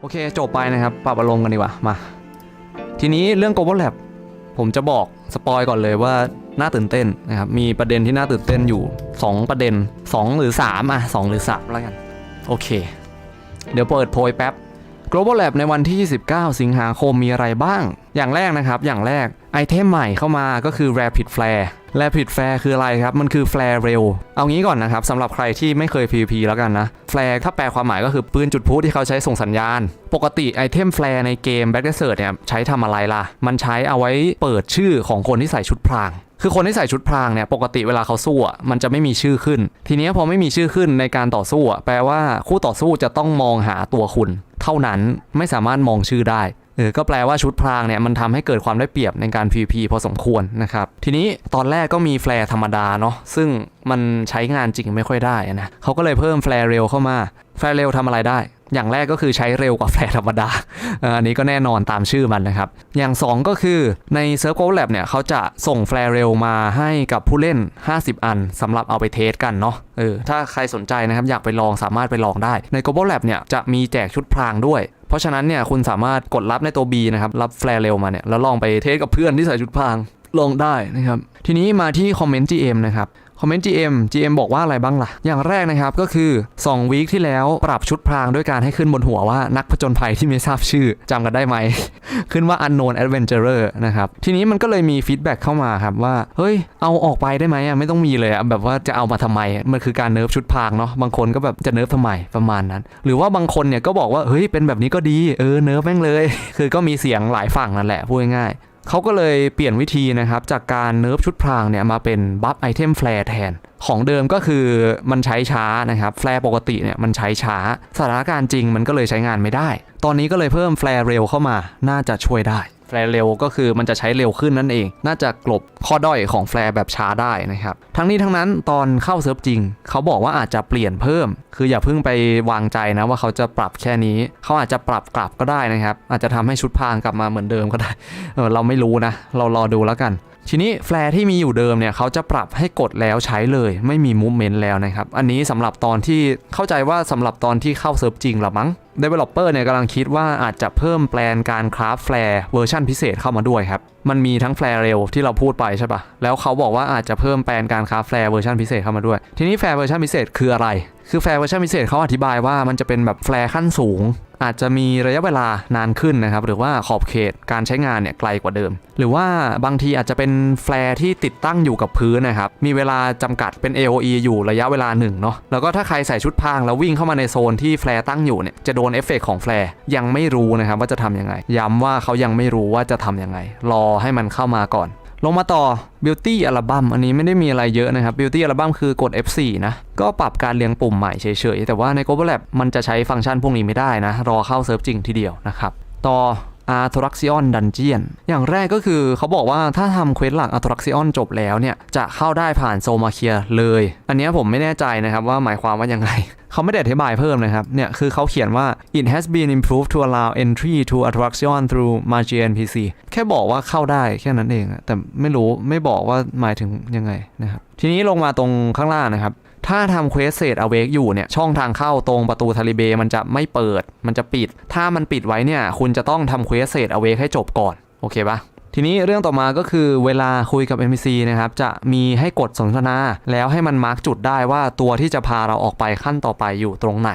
โอเคจบไปนะครับ ปรับอารมณ์กันดีกว่า มา ทีนี้เรื่อง Global Lab ผมจะบอกสปอยก่อนเลยว่าน่าตื่นเต้นนะครับ มีประเด็นที่น่าตื่นเต้นอยู่ 2 ประเด็น 2 หรือ 3 อะ 2 หรือ3แล้วกัน โอเค เดี๋ยวเปิดโพยแป๊บ Global Lab ในวันที่ 29 สิงหาคมมีอะไรบ้าง อย่างแรกนะครับ อย่างแรกไอเทมใหม่เข้ามาก็คือ Rapid Flare Rapid Flare คืออะไรครับ มันคือ Flare เร็ว เอางี้ก่อนนะครับสำหรับใครที่ไม่เคย PVP แล้วกันนะ Flare ถ้าแปลความหมายก็คือปืนจุดพลุที่เขาใช้ส่งสัญญาณ ปกติไอเทม Flare ในเกม Back Desert เนี่ยใช้ทำอะไรล่ะ มันใช้เอาไว้เปิดชื่อของคนที่ใส่ชุดพราง คือคนที่ใส่ชุดพรางเนี่ยปกติเวลาเขาสู้อะมันจะไม่มีชื่อขึ้น ทีนี้พอไม่มีชื่อขึ้นในการต่อสู้อะแปลว่าคู่ต่อสู้จะต้องมองหาตัวคุณ เท่านั้นไม่สามารถมองชื่อได้เออก็แปลว่าชุดพรางเนี่ยมันทำให้เกิดความได้เปรียบในการ PVP พอสมควรนะครับ ทีนี้ตอนแรกก็มีแฟร์ธรรมดาเนาะซึ่งมันใช้งานจริงไม่ค่อยได้นะเขาก็เลยเพิ่มแฟร์เร็วเข้ามา แฟร์เร็วทำอะไรได้ อย่างแรกก็คือใช้เร็วกว่าแฟร์ธรรมดา อันนี้ก็แน่นอนตามชื่อมันนะครับ อย่าง 2 ก็คือในเซิร์ฟโกลแลบเนี่ยเขาจะส่งแฟร์เร็วมาให้กับผู้เล่น 50 อันสำหรับเอาไปเทสกันเนาะ เออ ถ้าใครสนใจนะครับ อยากไปลองสามารถไปลองได้ ใน Global Lab เนี่ยจะมีแจกชุดพรางด้วยเพราะฉะนั้นเนี่ยคุณสามารถกดรับในตัว B นะครับ รับแฟร์เร็วมาเนี่ย แล้วลองไปเทสกับเพื่อนที่ใส่ชุดพรางลองได้นะครับ ทีนี้มาที่คอมเมนต์ GM นะครับ คอมเมนต์ GM GM บอกว่าอะไรบ้างล่ะ อย่างแรกนะครับก็คือ 2 วีคที่แล้วปรับชุดพรางด้วยการให้ขึ้นบนหัวว่านักผจญภัยที่ไม่ทราบชื่อจำกันได้ไหม ขึ้นว่า unknown adventurer นะครับ ทีนี้มันก็เลยมีฟีดแบ็กเข้ามาครับว่า เฮ้ย เอาออกไปได้ไหมอะไม่ต้องมีเลยอะแบบว่าจะเอามาทำไม มันคือการเนิร์ฟชุดพรางเนาะบางคนก็แบบจะเนิร์ฟทำไมประมาณนั้น หรือว่าบางคนเนี่ยก็บอกว่าเฮ้ยเป็นแบบนี้ก็ดีเออเนิร์ฟแม่งเลย คือก็มีเสียงหลายฝั่งนั่นแหละพูดง่าย เขาก็เลยเปลี่ยนวิธีนะครับ จากการเนิร์ฟชุดพรางเนี่ยมาเป็นบัฟไอเทมแฟร์แทน ของเดิมก็คือมันใช้ช้านะครับ แฟร์ปกติเนี่ยมันใช้ช้า สถานการณ์จริงมันก็เลยใช้งานไม่ได้ ตอนนี้ก็เลยเพิ่มแฟร์เร็วเข้ามาน่าจะช่วยได้ แฟร์เร็วก็คือมันจะใช้เร็วขึ้นนั่นเอง น่าจะกลบข้อด้อยของแฟร์แบบช้าได้นะครับ ทั้งนี้ทั้งนั้นตอนเข้าเซิร์ฟจริง เขาบอกว่าอาจจะเปลี่ยนเพิ่ม คืออย่าเพิ่งไปวางใจนะว่าเขาจะปรับแค่นี้ เขาอาจจะปรับกลับก็ได้นะครับ อาจจะทำให้ชุดพางกลับมาเหมือนเดิมก็ได้เออเราไม่รู้นะ เรารอดูแล้วกันทีนี้แฟร์ที่มีอยู่เดิมเนี่ยเขาจะปรับให้กดแล้วใช้เลยไม่มีมูฟเมนต์แล้วนะครับ อันนี้สำหรับตอนที่เข้าใจว่าสำหรับตอนที่เข้าเซิร์ฟจริงหรอมั้ง Developer เนี่ยกำลังคิดว่าอาจจะเพิ่มแปลนการคราฟแฟร์เวอร์ชันพิเศษเข้ามาด้วยครับ มันมีทั้งแฟร์เร็วที่เราพูดไปใช่ปะแล้วเขาบอกว่าอาจจะเพิ่มแปลนการคราฟแฟร์เวอร์ชันพิเศษเข้ามาด้วย ทีนี้แฟร์เวอร์ชันพิเศษคืออะไร คือแฟร์เวอร์ชันพิเศษเขาอธิบายว่ามันจะเป็นแบบแฟร์ขั้นสูง อาจจะมีระยะเวลานานขึ้นนะครับ หรือว่าขอบเขตการใช้งานเนี่ยไกลกว่าเดิม หรือว่าบางทีอาจจะเป็นแฟร์ที่ติดตั้งอยู่กับพื้นนะครับ มีเวลาจำกัดเป็น AOE อยู่ระยะเวลาหนึ่งเนาะ แล้วก็ถ้าใครใส่ชุดพางแล้ววิ่งเข้ามาในโซนที่แฟร์ตั้งอยู่เนี่ยจะโดนนเอฟเฟกต์ของแฟร์ยังไม่รู้นะครับว่าจะทำยังไง ย้ำว่าเขายังไม่รู้ว่าจะทำยังไง รอให้มันเข้ามาก่อน ลงมาต่อ Beauty Album อันนี้ไม่ได้มีอะไรเยอะนะครับ Beauty Album คือกด F4 นะ ก็ปรับการเรียงปุ่มใหม่เฉยๆ แต่ว่าใน Global Lab มันจะใช้ฟังก์ชันพวกนี้ไม่ได้นะ รอเข้าเซิร์ฟจริงทีเดียวนะครับ ต่อ Attraction Dungeon อย่างแรกก็คือเขาบอกว่าถ้าทำเควสหลัก Attraction จบแล้วเนี่ย จะเข้าได้ผ่านโซมาเคียเลย อันนี้ผมไม่แน่ใจนะครับว่าหมายความว่ายังไงเขาไม่ได้อธิบายเพิ่มนะครับ เนี่ยคือเขาเขียนว่า it has been improved to allow entry to attraction through Magia NPC แค่บอกว่าเข้าได้แค่นั้นเอง แต่ไม่รู้ไม่บอกว่าหมายถึงยังไงนะครับ ทีนี้ลงมาตรงข้างล่างนะครับ ถ้าทำเควสเซตอเวกอยู่เนี่ยช่องทางเข้าตรงประตูทาริเบมันจะไม่เปิด มันจะปิด ถ้ามันปิดไว้เนี่ยคุณจะต้องทำเควสเซตอเวกให้จบก่อน โอเคปะทีนี้เรื่องต่อมาก็คือเวลาคุยกับ NPC นะครับจะมีให้กดสนทนา แล้วให้มันมาร์กจุดได้ว่าตัวที่จะพาเราออกไปขั้นต่อไปอยู่ตรงไหน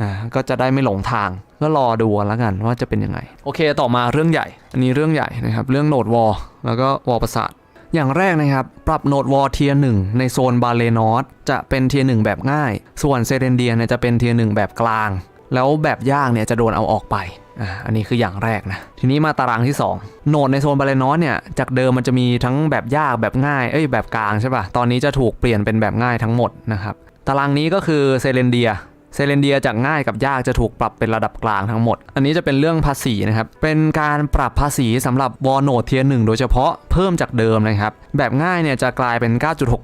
อ่าก็จะได้ไม่หลงทางก็รอดูแล้วกันว่าจะเป็นยังไง โอเคต่อมาเรื่องใหญ่ อันนี้เรื่องใหญ่นะครับเรื่องโหนดวอลแล้วก็วอลประสาท อย่างแรกนะครับ ปรับโหนดวอลเทียหนึ่งในโซนบาเลนอสจะเป็นเทียหนึ่งแบบง่าย ส่วนเซเรนเดียเนี่ยจะเป็นเทียหนึ่งแบบกลาง แล้วแบบยากเนี่ยจะโดนเอาออกไปอ่าอันนี้คืออย่างแรกนะ ทีนี้มาตารางที่ 2 โหนดในโซนบาเลนอสเนี่ย จากเดิมมันจะมีทั้งแบบยากแบบง่าย เอ้ยแบบกลางใช่ป่ะ ตอนนี้จะถูกเปลี่ยนเป็นแบบง่ายทั้งหมดนะครับ ตารางนี้ก็คือเซเรนเดีย เซเลนเดียจากง่ายกับยากจะถูกปรับเป็นระดับกลางทั้งหมด อันนี้จะเป็นเรื่องภาษีนะครับ เป็นการปรับภาษีสำหรับวอลโนดเทียหนึ่งโดยเฉพาะเพิ่มจากเดิมนะครับ แบบง่ายเนี่ยจะกลายเป็น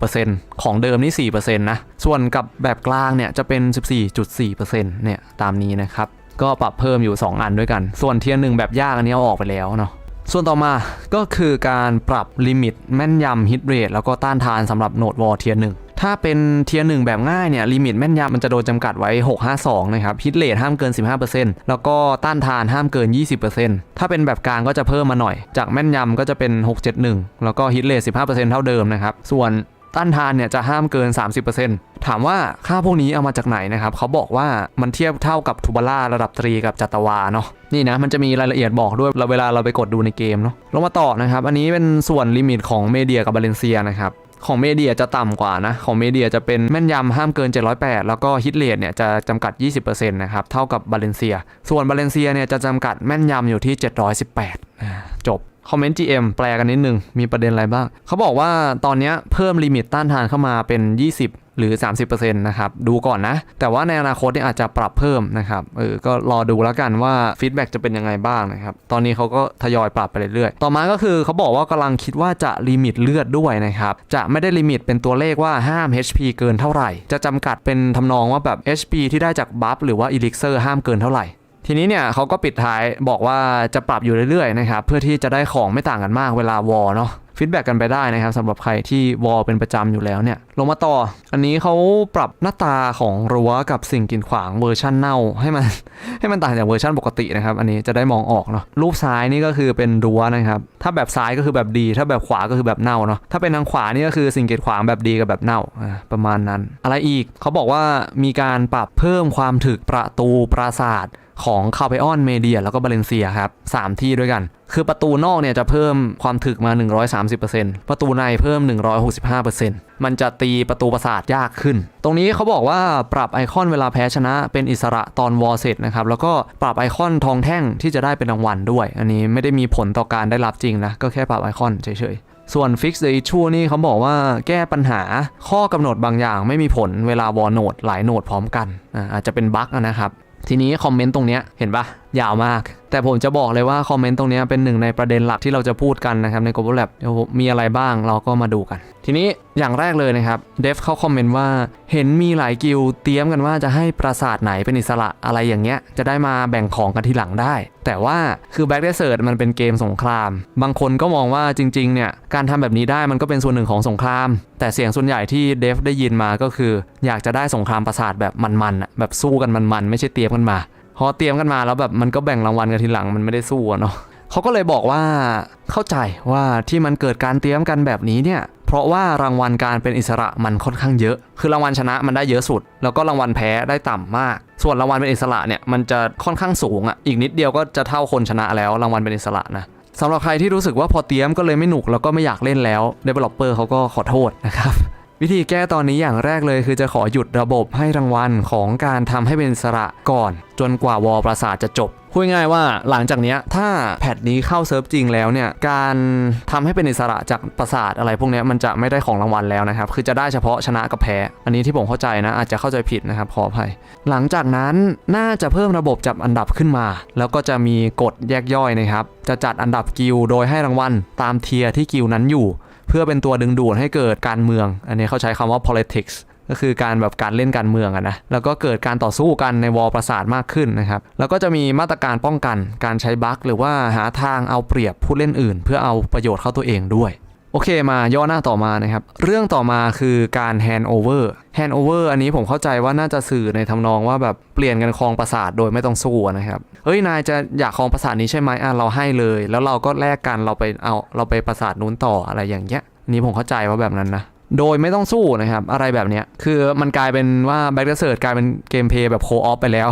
9.6%ของเดิมนี่ 4%นะ ส่วนกับแบบกลางเนี่ยจะเป็น 14.4%เนี่ยตามนี้นะครับ ก็ปรับเพิ่มอยู่ 2 อันด้วยกัน ส่วนเทียร์หนึ่งแบบยากอันนี้เอาออกไปแล้วเนาะส่วนต่อมาก็คือการปรับลิมิตแม่นยำฮิตเรทแล้วก็ต้านทานสำหรับโหนดวอลเทียร์หนึ่ง ถ้าเป็นเทียร์หนึ่งแบบง่ายเนี่ยลิมิตแม่นยำมันจะโดนจำกัดไว้ 652 นะครับฮิตเลทห้ามเกิน 15%แล้วก็ต้านทานห้ามเกิน 20%ถ้าเป็นแบบกลางก็จะเพิ่มมาหน่อย จากแม่นยำก็จะเป็น 671 แล้วก็ฮิตเลท15%เท่าเดิมนะครับส่วนต้านทานเนี่ยจะห้ามเกิน 30%ถามว่าค่าพวกนี้เอามาจากไหนนะครับ เขาบอกว่ามันเทียบเท่ากับทูบาร่าระดับตรีกับจัตวาเนาะนี่นะมันจะมีรายละเอียดบอกด้วยเวลาเราไปกดดูในเกมเนาะลงมาต่อนะครับ อันนี้เป็นส่วนลิมิตของเมเดียกับบาเลนเซียนะครับ ของเมเดียจะต่ำกว่านะ ของเมเดียจะเป็นแม่นยำห้ามเกิน 708 แล้วก็ฮิตเลทเนี่ยจะจำกัด 20%นะครับ เท่ากับบาเลนเซีย ส่วนบาเลนเซียเนี่ยจะจำกัดแม่นยำอยู่ที่ 718จบคอมเมนต์ GM แปลกันนิดนึง มีประเด็นอะไรบ้าง เขาบอกว่าตอนนี้เพิ่มลิมิตต้านทานเข้ามาเป็น 20 หรือ 30%นะครับ ดูก่อนนะ แต่ว่าในอนาคตเนี่ยอาจจะปรับเพิ่มนะครับ เออ ก็รอดูแล้วกันว่าฟีดแบ็กจะเป็นยังไงบ้างนะครับ ตอนนี้เขาก็ทยอยปรับไปเรื่อยๆ ต่อมาก็คือเขาบอกว่ากำลังคิดว่าจะลิมิตเลือดด้วยนะครับ จะไม่ได้ลิมิตเป็นตัวเลขว่าห้าม HP เกินเท่าไหร่ จะจำกัดเป็นทำนองว่าแบบ HP ที่ได้จากบัฟหรือว่าอีลิกเซอร์ห้ามเกินเท่าไหร่ทีนี้เนี่ยเขาก็ปิดท้ายบอกว่าจะปรับอยู่เรื่อยๆนะครับเพื่อที่จะได้ของไม่ต่างกันมากเวลาวอลเนาะ ฟีดแบ็กกันไปได้นะครับสำหรับใครที่วอลเป็นประจำอยู่แล้วเนี่ยลงมาต่อ อันนี้เขาปรับหน้าตาของรั้วกับสิ่งกีดขวางเวอร์ชั่นเน่าให้มันให้มันต่างจากเวอร์ชันปกตินะครับ อันนี้จะได้มองออกเนาะรูปซ้ายนี่ก็คือเป็นรั้วนะครับถ้าแบบซ้ายก็คือแบบดี ถ้าแบบขวาก็คือแบบเน่าเนาะถ้าเป็นทางขวานี่ก็คือสิ่งกีดขวางแบบดีกับแบบเน่าประมาณนั้น อะไรอีกเขาบอกว่ามีการปรับเพิ่มความถึกประตูปราสาท ของคาเ p ออนเมเดียแล้วก็บาเลนเซียครับ3ที่ด้วยกัน คือประตูนอกเนี่ยจะเพิ่มความถึกมา 130%ประตูในเพิ่ม 165%มันจะตีประตูปราสาทยากขึ้น ตรงนี้เขาบอกว่าปรับไอคอนเวลาแพ้ชนะเป็นอิสระตอนวอลเสร็จนะครับ แล้วก็ปรับไอคอนทองแท่งที่จะได้เป็นรางวัลด้วย อันนี้ไม่ได้มีผลต่อการได้รับจริงนะ ก็แค่ปรับไอคอนเฉยๆส่วน Fix the Issue นี่เขาบอกว่าแก้ปัญหาข้อกำหนดบางอย่างไม่มีผลเวลาวอลโนดหลายโนดพร้อมกันอาอาจจะเป็นบั๊กนะครับ ทีนี้คอมเมนต์ตรงเนี้ยเห็นปะยาวมาก แต่ผมจะบอกเลยว่าคอมเมนต์ตรงนี้เป็นหนึ่งในประเด็นหลักที่เราจะพูดกันนะครับใน Global Lab เดี๋ยวมีอะไรบ้างเราก็มาดูกัน ทีนี้อย่างแรกเลยนะครับเดฟเขาคอมเมนต์ว่าเห็นมีหลายกิลด์เตรียมกันว่าจะให้ปราสาทไหนเป็นอิสระอะไรอย่างเงี้ย จะได้มาแบ่งของกันทีหลังได้ แต่ว่าคือ Back Desert มันเป็นเกมสงคราม บางคนก็มองว่าจริงๆเนี่ยการทำแบบนี้ได้มันก็เป็นส่วนหนึ่งของสงคราม แต่เสียงส่วนใหญ่ที่เดฟได้ยินมาก็คือ อยากจะได้สงครามปราสาทแบบมันๆแบบสู้กันมันๆไม่ใช่เตรียมกันมา พอเตรียมกันมาแล้วแบบมันก็แบ่งรางวัลกันทีหลังมันไม่ได้สู้อะเนาะเขาก็เลยบอกว่าเข้าใจว่าที่มันเกิดการเตรียมกันแบบนี้เนี่ยเพราะว่ารางวัลการเป็นอิสระมันค่อนข้างเยอะ คือรางวัลชนะมันได้เยอะสุด แล้วก็รางวัลแพ้ได้ต่ำมาก ส่วนรางวัลเป็นอิสระเนี่ยมันจะค่อนข้างสูงอะ่ะ อีกนิดเดียวก็จะเท่าคนชนะแล้วรางวัลเป็นอิสระนะสำหรับใครที่รู้สึกว่าพอเตรียมก็เลยไม่หนุกแล้วก็ไม่อยากเล่นแล้ว developer เขาก็ขอโทษนะครับ วิธีแก้ตอนนี้อย่างแรกเลยคือจะขอหยุดระบบให้รางวัลของการทำให้เป็นสระก่อน จนกว่าวอลปราสาทจะจบพูดง่ายว่าหลังจากนี้ถ้าแพทนี้เข้าเซิร์ฟจริงแล้วเนี่ยการทำให้เป็นอิสระจากปราสาทอะไรพวกนี้มันจะไม่ได้ของรางวัลแล้วนะครับ คือจะได้เฉพาะชนะกับแพ้ อันนี้ที่ผมเข้าใจนะ อาจจะเข้าใจผิดนะครับขออภัย หลังจากนั้นน่าจะเพิ่มระบบจับอันดับขึ้นมา แล้วก็จะมีกฎแยกย่อยนะครับ จะจัดอันดับกิลด์โดยให้รางวัลตามเทียร์ที่กิลนั้นอยู่ เพื่อเป็นตัวดึงดูดให้เกิดการเมือง อันนี้เขาใช้คำว่า politics ก็คือการแบบการเล่นการเมืองอะนะแล้วก็เกิดการต่อสู้กันในวอลประสาทมากขึ้นนะครับ แล้วก็จะมีมาตรการป้องกันการใช้บั๊กหรือว่าหาทางเอาเปรียบผู้เล่นอื่น เพื่อเอาประโยชน์เข้าตัวเองด้วย โอเคมาย่อหน้าต่อมานะครับ เรื่องต่อมาคือการ hand over hand over อันนี้ผมเข้าใจว่าน่าจะสื่อในทำนองว่าแบบเปลี่ยนกันครองประสาทโดยไม่ต้องสู้นะครับเฮ้ยนายจะอยากครองประสาทนี้ใช่ไหมอะเราให้เลย แล้วเราก็แลกกันเราไปเอาเราไปประสาทนู้นต่ออะไรอย่างเงี้ยนนี้ผมเข้าใจว่าแบบนั้นนะ โดยไม่ต้องสู้นะครับ อะไรแบบนี้คือมันกลายเป็นว่า Back d e s e r t กลายเป็นเกมเพลย์แบบโคออฟไปแล้ว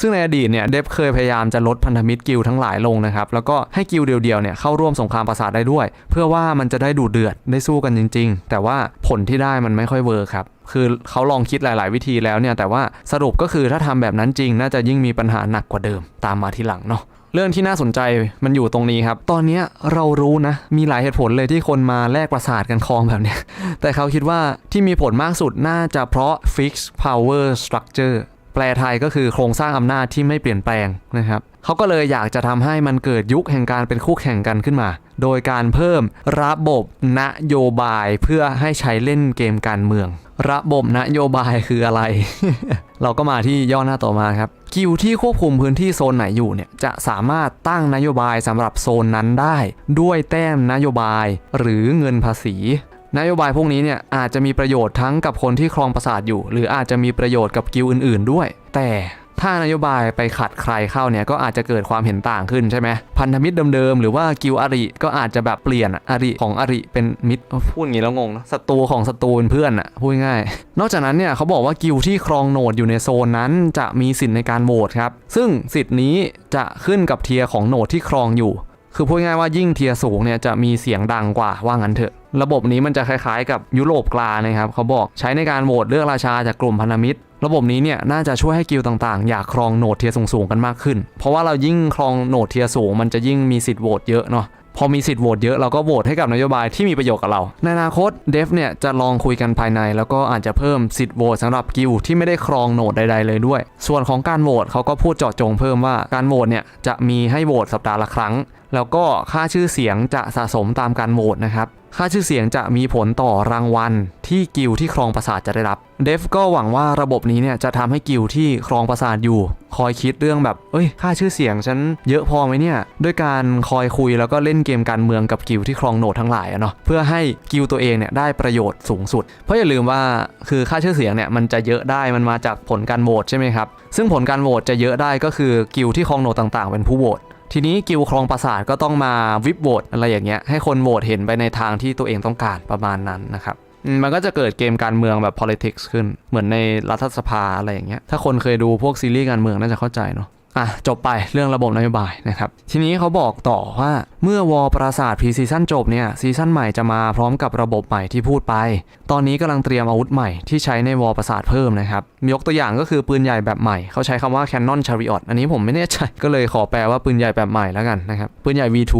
ซึ่งในอดีตเนี่ยเดฟเคยพยายามจะลดพันธมิตรกิลทั้งหลายลงนะครับ แล้วก็ให้กิลด์เดียวๆเนี่ยเข้าร่วมสงครามปราสาทได้ด้วย เพื่อว่ามันจะได้ดูเดือดได้สู้กันจริง ๆ แต่ว่าผลที่ได้มันไม่ค่อยเวิร์คครับคือเขาลองคิดหลาย ๆ วิธีแล้วเนี่ยแต่ว่าสรุปก็คือถ้าทำแบบนั้นจริง น่าจะยิ่งมีปัญหาหนักกว่าเดิมตามมาทีหลังเนาะ เรื่องที่น่าสนใจมันอยู่ตรงนี้ครับ ตอนนี้เรารู้นะ มีหลายเหตุผลเลยที่คนมาแลกประสาทกันคลองแบบนี้แต่เขาคิดว่าที่มีผลมากสุดน่าจะเพราะ fixed power structure แปลไทยก็คือโครงสร้างอำนาจที่ไม่เปลี่ยนแปลงนะครับเขาก็เลยอยากจะทำให้มันเกิดยุคแห่งการเป็นคู่แข่งกันขึ้นมา โดยการเพิ่มระบบนโยบายเพื่อให้ใช้เล่นเกมการเมือง ระบบนโยบายคืออะไร เราก็มาที่ย่อหน้าต่อมาครับกิลด์ที่ควบคุมพื้นที่โซนไหนอยู่เนี่ยจะสามารถตั้งนโยบายสำหรับโซนนั้นได้ ด้วยแต้มนโยบายหรือเงินภาษี นโยบายพวกนี้เนี่ยอาจจะมีประโยชน์ทั้งกับคนที่ครองปราสาทอยู่ หรืออาจจะมีประโยชน์กับกิลด์อื่น ๆ ด้วย แต่ถ้านโยบายไปขัดใครเข้าเนี่ยก็อาจจะเกิดความเห็นต่างขึ้นใช่ไหมพันธมิตรเดิมๆหรือว่ากิลด์อริก็อาจจะแบบเปลี่ยนอะอริของอริเป็นมิตรพูดอย่างนี้แล้วงงนะศัตรูของศัตรูเป็นเพื่อนอะพูดง่ายๆนอกจากนั้นเนี่ยเขาบอกว่ากิลด์ที่ครองโหนดอยู่ในโซนนั้น จะมีสิทธิ์ในการโหวตครับซึ่งสิทธิ์นี้จะขึ้นกับเทียร์ของโหนดที่ครองอยู่ คือพูดง่ายๆว่ายิ่งเทียร์สูงเนี่ยจะมีเสียงดังกว่าว่างั้นเถอะ ระบบนี้มันจะคล้ายๆ กับยุโรปกลางนะครับเขาบอกใช้ในการโหวตเลือกราชาจากกลุ่มพันธมิตร ระบบนี้เนี่ยน่าจะช่วยให้กิลด์ต่างๆ อยากครองโหนดเทียสูงๆกันมากขึ้น เพราะว่าเรายิ่งครองโหนดเทียสูง มันจะยิ่งมีสิทธิ์โหวตเยอะเนาะพอมีสิทธิ์โหวตเยอะเราก็โหวตให้กับนโยบายที่มีประโยชน์กับเรา ในอนาคตเดฟเนี่ยจะลองคุยกันภายใน แล้วก็อาจจะเพิ่มสิทธิ์โหวตสำหรับกิลด์ที่ไม่ได้ครองโหนดใด ๆ เลยด้วย ส่วนของการโหวตเขาก็พูดเจาะจงเพิ่มว่าการโหวตเนี่ยจะมีให้โหวตสัปดาห์ละครั้ง แล้วก็ค่าชื่อเสียงจะสะสมตามการโหวตนะครับค่าชื่อเสียงจะมีผลต่อรางวัลที่กิลที่ครองปราสาทจะได้รับเดฟก็หวังว่าระบบนี้เนี่ยจะทำให้กิลที่ครองปราสาทอยู่ คอยคิดเรื่องแบบเอ้ย ค่าชื่อเสียงฉันเยอะพอไหมเนี่ยด้วยการคอยคุยแล้วก็เล่นเกมการเมืองกับกิลที่ครองโหนดทั้งหลายอะเนาะเพื่อให้กิลตัวเองเนี่ยได้ประโยชน์สูงสุด เพราะอย่าลืมว่าคือค่าชื่อเสียงเนี่ยมันจะเยอะได้มันมาจากผลการโหวตใช่ไหมครับซึ่งผลการโหวตจะเยอะได้ก็คือกิลที่ครองโหนดต่าง ๆ เป็นผู้โหวต ทีนี้กิลครองปราสาทก็ต้องมาวิบโหวตอะไรอย่างเงี้ยให้คนโหวตเห็นไปในทางที่ตัวเองต้องการประมาณนั้นนะครับมันก็จะเกิดเกมการเมืองแบบ politics ขึ้น เหมือนในรัฐสภาอะไรอย่างเงี้ย ถ้าคนเคยดูพวกซีรีส์การเมืองน่าจะเข้าใจเนาะ อะ จบไปเรื่องระบบนโยบายนะครับ ทีนี้เขาบอกต่อว่า เมื่อวอลปราสาทพรีซีซั่นจบเนี่ยซีซั่นใหม่จะมาพร้อมกับระบบใหม่ที่พูดไป ตอนนี้กำลังเตรียมอาวุธใหม่ที่ใช้ในวอลปราสาทเพิ่มนะครับ ยกตัวอย่างก็คือปืนใหญ่แบบใหม่ เขาใช้คำว่า Canon Chariot อันนี้ผมไม่แน่ใจก็เลยขอแปลว่าปืนใหญ่แบบใหม่แล้วกันนะครับ ปืนใหญ่ V2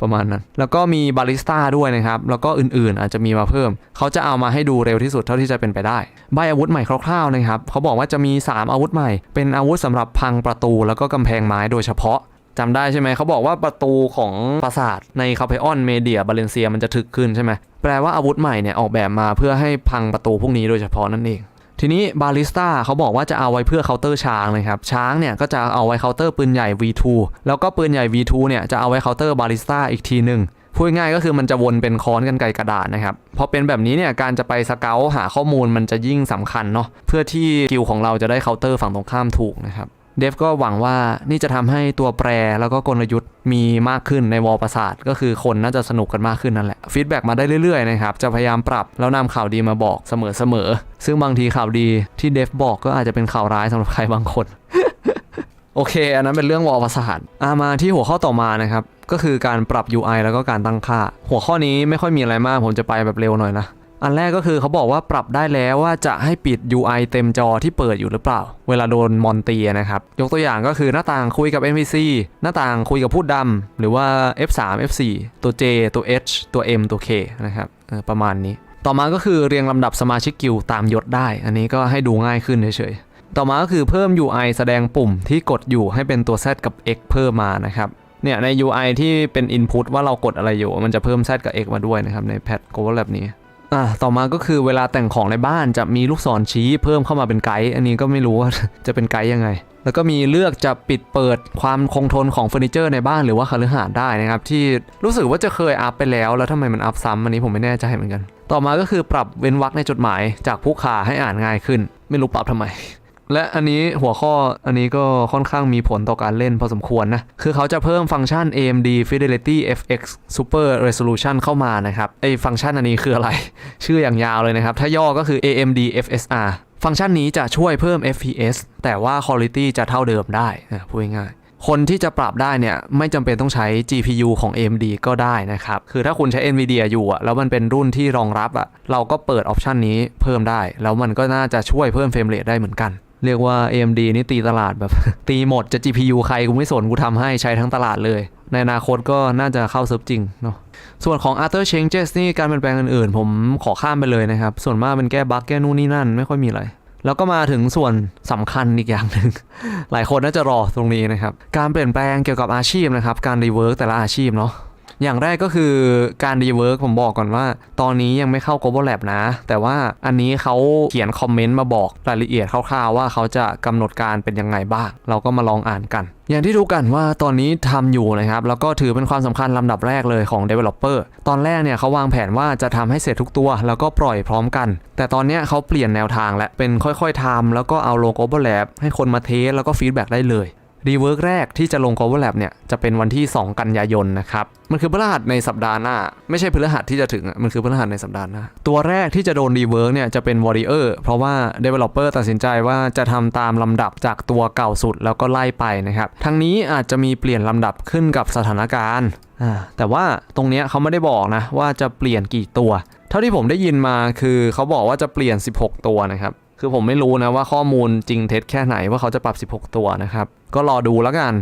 ประมาณนั้น แล้วก็มีบาลิสตาด้วยนะครับ แล้วก็อื่นๆอาจจะมีมาเพิ่ม เขาจะเอามาให้ดูเร็วที่สุดเท่าที่จะเป็นไปได้ใบอาวุธใหม่คร่าวๆนะครับเขาบอกว่าจะมี 3 อาวุธใหม่ เป็นอาวุธสำหรับพังประตู แล้วก็กำแพงไม้โดยเฉพาะ จำได้ใช่ไหมเขาบอกว่าประตูของปราสาทในคาเพออนเมเดียบาเลนเซียมันจะถึกขึ้นใช่ไหมแปลว่าอาวุธใหม่เนี่ยออกแบบมาเพื่อให้พังประตูพวกนี้โดยเฉพาะนั่นเองทีนี้บาลิสตาเขาบอกว่าจะเอาไว้เพื่อเคาน์เตอร์ช้างนะครับช้างเนี่ยก็จะเอาไว้เคาน์เตอร์ปืนใหญ่ V2 แล้วก็ปืนใหญ่ V2 เนี่ยจะเอาไว้เคาน์เตอร์บาลิสตาอีกทีหนึ่งพูดง่ายก็คือมันจะวนเป็นค้อนกันไกรกระดาษนะครับพอเป็นแบบนี้เนี่ยการจะไปสเกลหาข้อมูลมันจะยิ่งสำคัญเนาะเพื่อที่กิลของเราจะได้เคาน์เตอร์ฝั่งตรงข้ามถูกนะครับ เดฟก็หวังว่านี่จะทำให้ตัวแปรแล้วก็กลยุทธ์มีมากขึ้นในวอลประสาท ก็คือคนน่าจะสนุกกันมากขึ้นนั่นแหละฟีดแบ็กมาได้เรื่อยๆนะครับ จะพยายามปรับแล้วนำข่าวดีมาบอกเสมอๆ ซึ่งบางทีข่าวดีที่เดฟบอกก็อาจจะเป็นข่าวร้ายสำหรับใครบางคน โอเค อันนั้นเป็นเรื่องวอลประสาทอามาที่หัวข้อต่อมานะครับก็คือการปรับ UI แล้วก็การตั้งค่า หัวข้อนี้ไม่ค่อยมีอะไรมากผมจะไปแบบเร็วหน่อยนะ อันแรกก็คือเขาบอกว่าปรับได้แล้วว่าจะให้ปิด UI เต็มจอที่เปิดอยู่หรือเปล่า เวลาโดนมอนเตียนะครับ ยกตัวอย่างก็คือหน้าต่างคุยกับ NPC หน้าต่างคุยกับพูดดำหรือว่า F3 F4 ตัว J ตัว H ตัว M ตัว K นะครับประมาณนี้ ต่อมาก็คือเรียงลำดับสมาชิกกิลตามยศได้ อันนี้ก็ให้ดูง่ายขึ้นเฉยๆต่อมาก็คือเพิ่ม UI แสดงปุ่มที่กดอยู่ให้เป็นตัว Z กับ X เพิ่มมานะครับเนี่ยใน UI ที่เป็น Input ว่าเรากดอะไรอยู่ มันจะเพิ่ม Z กับ X มาด้วยนะครับในแพท Global Lab นี้ อะต่อมาก็คือเวลาแต่งของในบ้านจะมีลูกศรชี้เพิ่มเข้ามาเป็นไกด์อันนี้ก็ไม่รู้ว่าจะเป็นไกด์ยังไง แล้วก็มีเลือกจะปิดเปิดความคงทนของเฟอร์นิเจอร์ในบ้านหรือว่าคฤหาสน์ได้นะครับ ที่รู้สึกว่าจะเคยอัพไปแล้ว แล้วทำไมมันอัพซ้ำอันนี้ผมไม่แน่ใจเหมือนกัน ต่อมาก็คือปรับเว้นวรรคในจดหมายจากผู้ขาให้อ่านง่ายขึ้น ไม่รู้ปรับทำไม และอันนี้หัวข้ออันนี้ก็ค่อนข้างมีผลต่อการเล่นพอสมควรนะ คือเขาจะเพิ่มฟังก์ชัน AMD Fidelity FX Super Resolution เข้ามานะครับไอฟังก์ชันอันนี้คืออะไร ชื่ออย่างยาวเลยนะครับ ถ้าย่อก็คือ AMD FSR ฟังก์ชันนี้จะช่วยเพิ่ม FPS แต่ว่า Quality จะเท่าเดิมได้นะพูดง่ายคนที่จะปรับได้เนี่ย ไม่จำเป็นต้องใช้ GPU ของ AMD ก็ได้นะครับ คือถ้าคุณใช้ NVIDIA อยู่อะแล้วมันเป็นรุ่นที่รองรับอะเราก็เปิดออปชันนี้เพิ่มได้ แล้วมันก็น่าจะช่วยเพิ่มเฟรมเรทได้เหมือนกัน เรียกว่า AMD นี่ตีตลาดแบบ ตีหมดจะ GPU ใครกูไม่สนกูทำให้ใช้ทั้งตลาดเลย ในอนาคตก็น่าจะเข้าเซิร์ฟจริงเนาะส่วนของ Other Changes นี่การเปลี่ยนแปลงอื่นๆ ผมขอข้ามไปเลยนะครับ ส่วนมากเป็นแก้บั๊กแก้นู่นนี่นั่นไม่ค่อยมีอะไร แล้วก็มาถึงส่วนสำคัญอีกอย่างหนึ่ง หลายคนน่าจะรอตรงนี้นะครับ การเปลี่ยนแปลงเกี่ยวกับอาชีพนะครับ การรีเวิร์กแต่ละอาชีพเนาะ อย่างแรกก็คือการรีเวิร์กผมบอกก่อนว่า ตอนนี้ยังไม่เข้า Global Lab นะ แต่ว่าอันนี้เขาเขียนคอมเมนต์มาบอกรายละเอียดคร่าวๆว่าเขาจะกำหนดการเป็นยังไงบ้าง เราก็มาลองอ่านกัน อย่างที่รู้กันว่าตอนนี้ทำอยู่นะครับ แล้วก็ถือเป็นความสำคัญลำดับแรกเลยของ Developer ตอนแรกเนี่ยเขาวางแผนว่าจะทำให้เสร็จทุกตัว แล้วก็ปล่อยพร้อมกัน แต่ตอนนี้เขาเปลี่ยนแนวทางและเป็นค่อยๆทำแล้วก็เอาลง Global Lab ให้คนมาเทสแล้วก็ฟีดแบ็กได้เลย รีเวิร์กแรกที่จะลง Global Lab เนี่ยจะเป็นวันที่ 2 กันยายนนะครับ มันคือพฤหัสในสัปดาห์หน้า ไม่ใช่พฤหัสที่จะถึงอะมันคือพฤหัสในสัปดาห์หน้า ตัวแรกที่จะโดนรีเวิร์กเนี่ยจะเป็น Warrior เพราะว่า Developer ตัดสินใจว่าจะทำตามลำดับจากตัวเก่าสุดแล้วก็ไล่ไปนะครับ ทั้งนี้อาจจะมีเปลี่ยนลำดับขึ้นกับสถานการณ์อ่าแต่ว่าตรงเนี้ยเขาไม่ได้บอกนะว่าจะเปลี่ยนกี่ตัว เท่าที่ผมได้ยินมาคือเขาบอกว่าจะเปลี่ยน 16 ตัวนะครับ คือผมไม่รู้นะว่าข้อมูลจริงเท็จแค่ไหนว่าเขาจะปรับ 16 ตัวนะครับ ก็รอดูแล้วกัน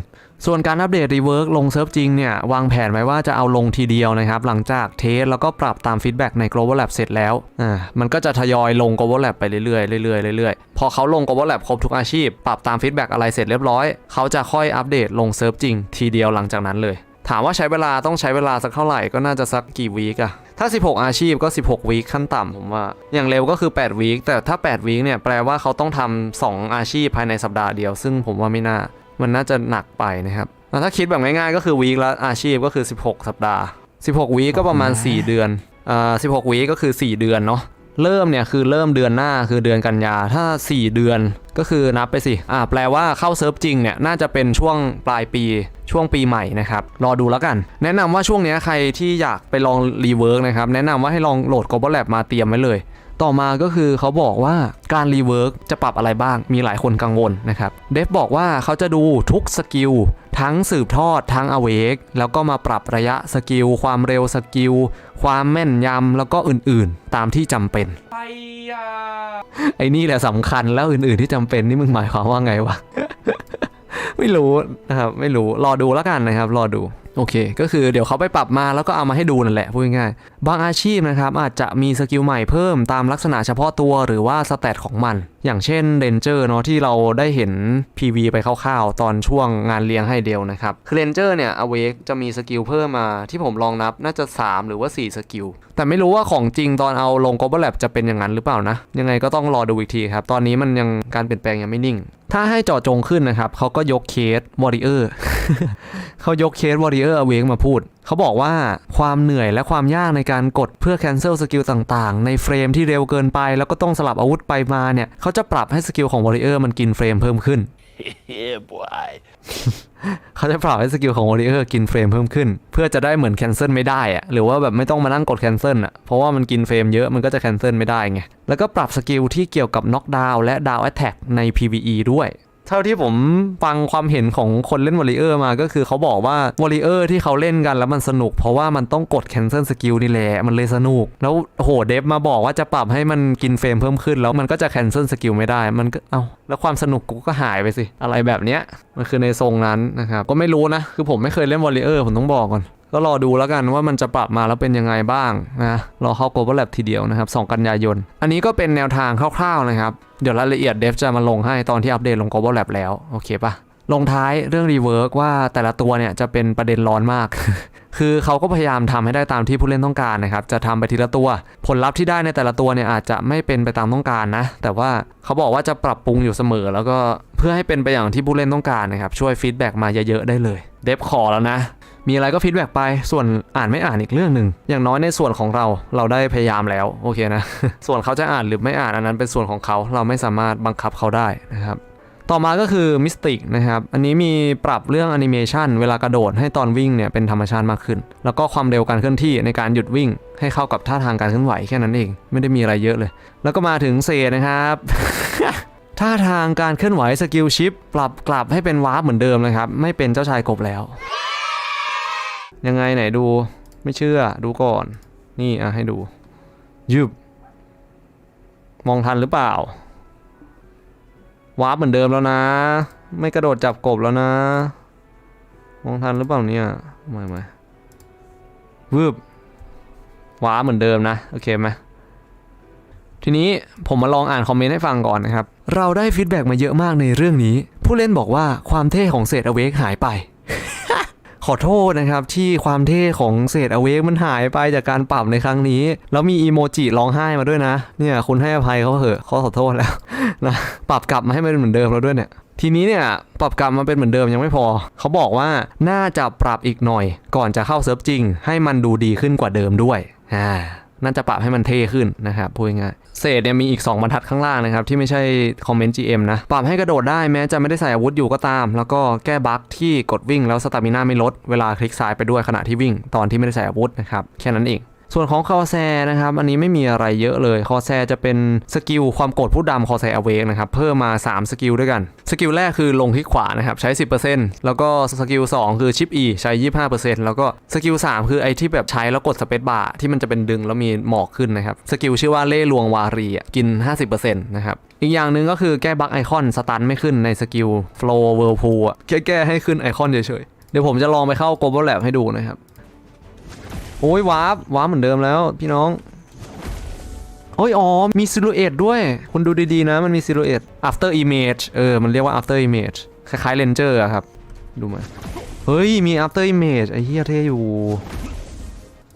ส่วนการอัปเดตรีเวิร์กลงเซิร์ฟจริงเนี่ย วางแผนไว้ว่าจะเอาลงทีเดียวนะครับ หลังจากเทสแล้วก็ปรับตามฟีดแบ็กใน Global Lab เสร็จแล้วอ่ามันก็จะทยอยลง Global Lab ไปเรื่อยๆเรื่อยๆเรื่อยๆพอเขาลง Global Lab ครบทุกอาชีพ ปรับตามฟีดแบ็กอะไรเสร็จเรียบร้อย เขาจะค่อยอัปเดตลงเซิร์ฟจริง ทีเดียวหลังจากนั้นเลย ถามว่าใช้เวลาต้องใช้เวลาสักเท่าไหร่ก็น่าจะสักกี่วีคอะถ้า 16 อาชีพก็ 16 วีคขั้นต่ำผมว่า อย่างเร็วก็คือ 8 วีคแต่ถ้า 8 วีคเนี่ยแปลว่าเขาต้องทำ2อาชีพภายในสัปดาห์เดียว ซึ่งผมว่าไม่น่า มันน่าจะหนักไปนะครับแล้วถ้าคิดแบบง่ายๆก็คือวีคละอาชีพก็คือ 16 สัปดาห์ 16 วีคก็ประมาณ 4 เดือนอ่า16 วีคก็คือ 4 เดือนเนาะ เริ่มเนี่ยคือเริ่มเดือนหน้าคือเดือนกันยาถ้า 4 เดือนก็คือนับไปสิ อ่า แปลว่าเข้าเซิร์ฟจริงเนี่ยน่าจะเป็นช่วงปลายปีช่วงปีใหม่นะครับ รอดูแล้วกัน แนะนำว่าช่วงนี้ใครที่อยากไปลองรีเวิร์กนะครับ แนะนำว่าให้ลองโหลด Global Lab มาเตรียมไว้เลย ต่อมาก็คือเขาบอกว่าการรีเวิร์กจะปรับอะไรบ้าง มีหลายคนกังวลนะครับ เดฟบอกว่าเขาจะดูทุกสกิล ทั้งสืบทอดทั้งอเวกแล้วก็มาปรับระยะสกิล ความเร็วสกิล ความแม่นยำแล้วก็อื่นๆ ตามที่จำเป็นไปอะไอ้นี่แหละสำคัญแล้วอื่นๆที่จำเป็นนี่มึงหมายความว่าไงวะ ไม่รู้นะครับ ไม่รู้รอดูแล้วกันนะครับ รอดู โอเค ก็คือเดี๋ยวเขาไปปรับมาแล้วก็เอามาให้ดูนั่นแหละพูดง่ายๆบางอาชีพนะครับอาจจะมีสกิลใหม่เพิ่มตามลักษณะเฉพาะตัวหรือว่าสแตทของมัน อย่างเช่นเรนเจอร์เนาะที่เราได้เห็น PV ไปคร่าวๆ ตอนช่วงงานเลี้ยงให้เดียวนะครับคือเรนเจอร์เนี่ยอเวกจะมีสกิลเพิ่มมาที่ผมลองนับน่าจะ 3 หรือว่า 4 สกิล แต่ไม่รู้ว่าของจริงตอนเอาลง Global Lab จะเป็นอย่างนั้นหรือเปล่านะ ยังไงก็ต้องรอดูอีกทีครับ ตอนนี้มันยังการเปลี่ยนแปลงยังไม่นิ่ง ถ้าให้เจาะจงขึ้นนะครับเขาก็ยกเคสวอริเออร์เขายกเคสวอริเออร์เวกมาพูด เขาบอกว่าความเหนื่อยและความยากในการกดเพื่อ cancel สกิลต่างๆ ในเฟรมที่เร็วเกินไป แล้วก็ต้องสลับอาวุธไปมาเนี่ยเขาจะปรับให้สกิลของวอริเออร์มันกินเฟรมเพิ่มขึ้น yeah boy เขาจะปรับให้สกิลของวอริเออร์กินเฟรมเพิ่มขึ้น เพื่อจะได้เหมือนแคนเซิลไม่ได้อะหรือว่าแบบไม่ต้องมานั่งกดแคนเซิลอะเพราะว่ามันกินเฟรมเยอะมันก็จะแคนเซิลไม่ได้ไง แล้วก็ปรับสกิลที่เกี่ยวกับน็อกดาวน์และดาวแอตแทกใน PVE ด้วย เท่าที่ผมฟังความเห็นของคนเล่นวอริเออร์มาก็คือเขาบอกว่าวอริเออร์ที่เขาเล่นกันแล้วมันสนุก เพราะว่ามันต้องกดแคนเซิลสกิลนี่แหละ มันเลยสนุก แล้วโหเดฟมาบอกว่าจะปรับให้มันกินเฟรมเพิ่มขึ้น แล้วมันก็จะแคนเซิลสกิลไม่ได้ มันก็เอ้าแล้วความสนุกกูก็หายไปสิ อะไรแบบเนี้ยมันคือในทรงนั้นนะครับก็ไม่รู้นะ คือผมไม่เคยเล่นวอลเลเยอร์ผมต้องบอกก่อน ก็รอดูแล้วกันว่ามันจะปรับมาแล้วเป็นยังไงบ้างนะรอเข้า Global Lab ทีเดียวนะครับ 2 กันยายน อันนี้ก็เป็นแนวทางคร่าวๆนะครับ เดี๋ยวรายละเอียดเดฟจะมาลงให้ตอนที่อัปเดตลง Global Lab แล้ว โอเคปะลงท้ายเรื่องรีเวิร์กว่าแต่ละตัวเนี่ยจะเป็นประเด็นร้อนมาก คือเขาก็พยายามทำให้ได้ตามที่ผู้เล่นต้องการนะครับ จะทำไปทีละตัว ผลลัพธ์ที่ได้ในแต่ละตัวเนี่ยอาจจะไม่เป็นไปตามต้องการนะ แต่ว่าเขาบอกว่าจะปรับปรุงอยู่เสมอ แล้วก็เพื่อให้เป็นไปอย่างที่ผู้เล่นต้องการนะครับ ช่วยฟีดแบ็กมาเยอะๆได้เลย เดฟขอแล้วนะ มีอะไรก็ฟีดแบ็กไป ส่วนอ่านไม่อ่านอีกเรื่องหนึ่ง อย่างน้อยในส่วนของเรา เราได้พยายามแล้ว โอเคนะ ส่วนเขาจะอ่านหรือไม่อ่านอันนั้นเป็นส่วนของเขา เราไม่สามารถบังคับเขาได้นะครับต่อมาก็คือมิสติกนะครับ อันนี้มีปรับเรื่องแอนิเมชันเวลากระโดดให้ตอนวิ่งเนี่ยเป็นธรรมชาติมากขึ้น แล้วก็ความเร็วการเคลื่อนที่ในการหยุดวิ่ง ให้เข้ากับท่าทางการเคลื่อนไหวแค่นั้นเอง ไม่ได้มีอะไรเยอะเลย แล้วก็มาถึงเซนะครับ ท่าทางการเคลื่อนไหวสกิลชิปปรับกลับให้เป็นวาร์ปเหมือนเดิมนะครับ ไม่เป็นเจ้าชายกบแล้ว ยังไงไหนดูไม่เชื่อดูก่อน นี่อะให้ดูยืบมองทันหรือเปล่าวาร์ปเหมือนเดิมแล้วนะ ไม่กระโดดจับกบแล้วนะ มองทันหรือเปล่าเนี่ยไม่ไม่วืบวาร์ปเหมือนเดิมนะ โอเคไหมทีนี้ผมมาลองอ่านคอมเมนต์ให้ฟังก่อนนะครับ เราได้ฟีดแบ็กมาเยอะมากในเรื่องนี้ ผู้เล่นบอกว่าความเท่ของเศษอเวกหายไป ขอโทษนะครับ ที่ความเท่ของเศษอเวกมันหายไปจากการปรับในครั้งนี้ แล้วมีอีโมจิร้องไห้มาด้วยนะ เนี่ยคุณให้อภัยเขาเหอะเขาขอโทษแล้วนะปรับกลับมาให้มันเหมือนเดิมแล้วด้วยเนี่ยทีนี้เนี่ยปรับกลับมาเป็นเหมือนเดิมยังไม่พอ เขาบอกว่าน่าจะปรับอีกหน่อย ก่อนจะเข้าเซิร์ฟจริง ให้มันดูดีขึ้นกว่าเดิมด้วยอ่าน่าจะปรับให้มันเท่ขึ้นนะครับพูดง่าย เศษเนี่ยมีอีก 2 บรรทัดข้างล่างนะครับ ที่ไม่ใช่คอมเมนต์ GM นะ ปรับให้กระโดดได้แม้จะไม่ได้ใส่อาวุธอยู่ก็ตาม แล้วก็แก้บั๊กที่กดวิ่งแล้วสตามิน่าไม่ลด เวลาคลิกซ้ายไปด้วยขณะที่วิ่ง ตอนที่ไม่ได้ใส่อาวุธนะครับแค่นั้นเอง ส่วนของคอแซนะครับ อันนี้ไม่มีอะไรเยอะเลยคอแซจะเป็นสกิลความโกรธผู้ดำคอแซอเวกนะครับ เพิ่มมา 3 สกิลด้วยกัน สกิลแรกคือลงที่ขวานะครับ ใช้ 10%แล้วก็สกิล 2 คือชิป E ใช้ 25%แล้วก็สกิล 3 คือไอที่แบบใช้แล้วกดสเปซบาร์ที่มันจะเป็นดึงแล้วมีหมอกขึ้นนะครับ สกิลชื่อว่าเล่ลวงวารีกิน 50%นะครับอีกอย่างหนึ่งก็คือแก้บั๊กไอคอนสตันไม่ขึ้นในสกิล flow whirlpool อะแค่แก้ให้ขึ้นไอคอนเฉยๆเดี๋ยวผมจะลองไปเข้า global lab ให้ดูนะครับ โอ้ยวาร์ปวาร์ปเหมือนเดิมแล้ว พี่น้องโอ้ยอ๋อ มีซิลูเอตด้วย คุณดูดีๆนะ มันมีซิลูเอต after image เออ มันเรียกว่า after image คล้ายๆ ranger อะครับ ดูมาเฮ้ย มี after image ไอ้เหี้ยเท่อยู่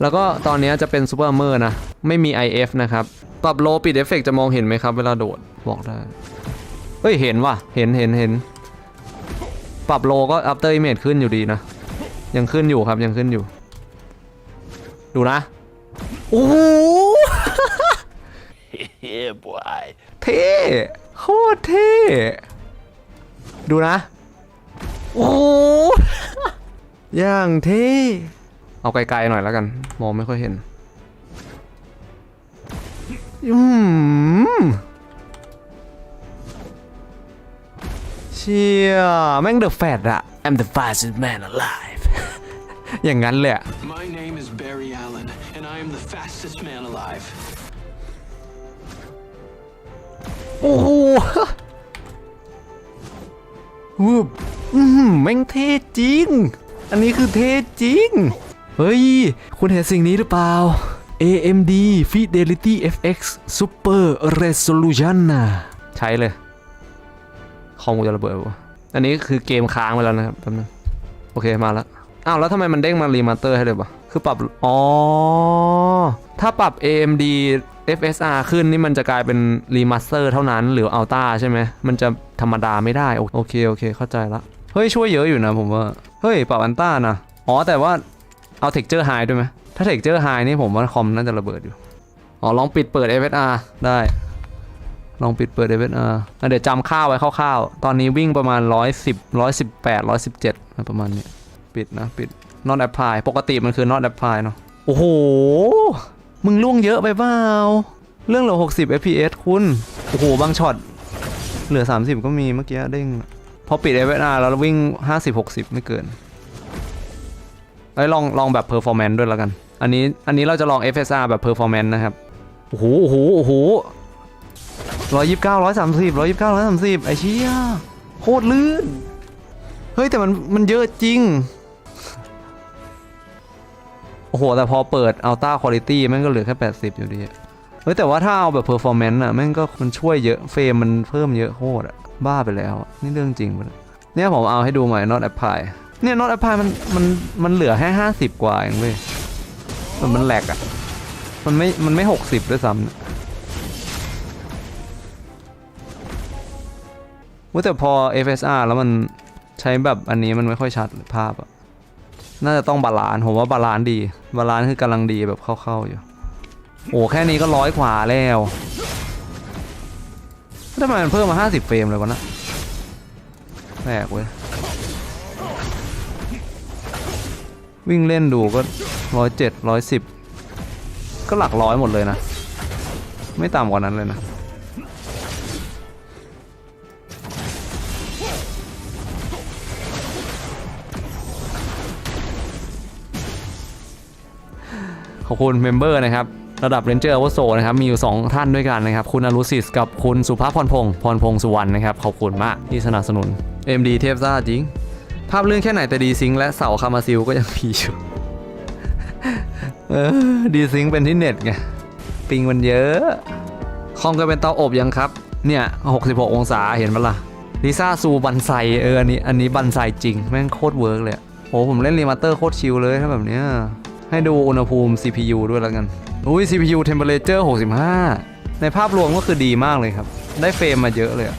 แล้วก็ตอนนี้จะเป็น super armor นะ ไม่มี IF นะครับ ปรับโลปิดเอฟเฟกจะมองเห็นไหมครับ เวลาโดด บอกได้ เฮ้ย เห็นว่ะ เห็นเห็นเห็น ปรับโลก็ after image ขึ้นอยู่ดีนะ ยังขึ้นอยู่ครับ ยังขึ้นอยู่ ดูนะ โอ้โห Yeah, boy. เท่โคตรเท่ดูนะ โอ้โหอย่างเท่เอาไกลๆหน่อยแล้วกัน มองไม่ค่อยเห็น อืมเชียแม่งเดอะแฟดอะ I'm the fastest man alive อย่างนั้นเลยอะ My name is Barry Allen, and I am the fastest man alive. โอ้โหวูบอืมแม่งเท่จริง อันนี้คือเท่จริง เฮ้ย คุณเห็นสิ่งนี้หรือเปล่า AMD Fidelity FX Super Resolution น่ะใช้เลย คอมกูจะระเบิดวะอันนี้คือเกมค้างไปแล้วนะครับแป๊บนึงโอเคมาแล้ว อ้าวแล้วทำไมมันเด้งมารีมาสเตอร์ให้เลยวะคือปรับ อ๋อ ถ้าปรับ AMD FSR ขึ้นนี่มันจะกลายเป็นรีมาสเตอร์เท่านั้นหรืออัลต้าใช่ไหม มันจะธรรมดาไม่ได้โอโอเค โอเค เข้าใจละ เฮ้ย ช่วยเยอะอยู่นะผมว่า เฮ้ย ปรับอัลต้านะ อ๋อ แต่ว่าเอาเท็กเจอร์ไฮด้วยไหม ถ้าเท็กเจอร์ไฮนี่ผมว่าคอมน่าจะระเบิดอยู่ อ๋อ ลองปิดเปิด FSR ได้ ลองปิดเปิด FSR อะเดี๋ยวจำค่าไว้คร่าวๆ ตอนนี้วิ่งประมาณ 110 118 117 ประมาณนี้ ปิดนะปิด not apply ปกติมันคือ not apply เนาะโอ้โห มึงล่วงเยอะไปเปล่า เรื่องเหลือ60 fps คุณ โอ้โห บางช็อต เหลือ 30 ก็มีเมื่อกี้เด้ง พอปิด FSR แล้ววิ่ง 50-60 ไม่เกินเอ้ลองลองแบบ performance ด้วยแล้วกัน อันนี้อันนี้เราจะลอง FSR แบบ performance นะครับ โอ้โห โอ้โห โอ้โหร้อยยี่สิบเก้าร้อยสามสิบร้อยยี่สิบเก้าร้อยสามสิบไอ้เชี่ยโคตรลื่น เฮ้ย แต่มันมันเยอะจริง โอ้โห แต่พอเปิด Ultra Quality แม่งก็เหลือแค่ 80 อยู่ดีเฮ้ยแต่ว่าถ้าเอาแบบ Performance อะแม่งก็มันช่วยเยอะเฟรมมันเพิ่มเยอะโคตรอะบ้าไปแล้วอะนี่เรื่องจริงปะเนี่ยเนี่ยผมเอาให้ดูใหม่ Not Apply เนี่ย Not Apply มันมันมันเหลือแค่ 50 กว่าเองเว้ยมันมันแหลกอะมันไม่มันไม่ 60 ด้วยซ้ำว้ยแต่พอ FSR แล้วมันใช้แบบอันนี้มันไม่ค่อยชัดภาพอะ น่าจะต้องบาลานผมว่าบาลานดี บาลานคือกำลังดีแบบเข้าๆอยู่ โอ้แค่นี้ก็ร้อยกว่าแล้วทำไมมันเพิ่มมา 50 เฟรมเลยวะนะแปลกเว้ย วิ่งเล่นดูก็ร้อยเจ็ดร้อยสิบก็หลักร้อยหมดเลยนะ ไม่ต่ำกว่านั้นเลยนะ ขอบคุณเมมเบอร์นะครับระดับเรนเจอร์อวโสนะครับมีอยู่ 2 ท่านด้วยกันนะครับ คุณอรุสิสกับคุณสุภาพพรพงศ์พรพงศ์สุวรรณนะครับ ขอบคุณมากที่สนับสนุน MD เทพซ่าจริง ภาพเรื่องแค่ไหนแต่ดีซิงและเสาคามาซิลก็ยังพีอยู่ดีซิงเป็นที่เน็ตไงปิงมันเยอะคอมก็เป็นเตาอบยังครับ เนี่ย66 องศาเห็นปะล่ะลิซ่าซูบันไซเอออันนี้อันนี้บันไซจริง แม่งโคตรเวิร์กเลยโอะโหผมเล่นรีมาเตอร์โคตรชิลเลยถ้าแบบเนี้ย ให้ดูอุณหภูมิ CPU ด้วยแล้วกัน อุ้ย CPU temperature 65 ในภาพรวมก็คือดีมากเลยครับ ได้เฟรมมาเยอะเลยอะ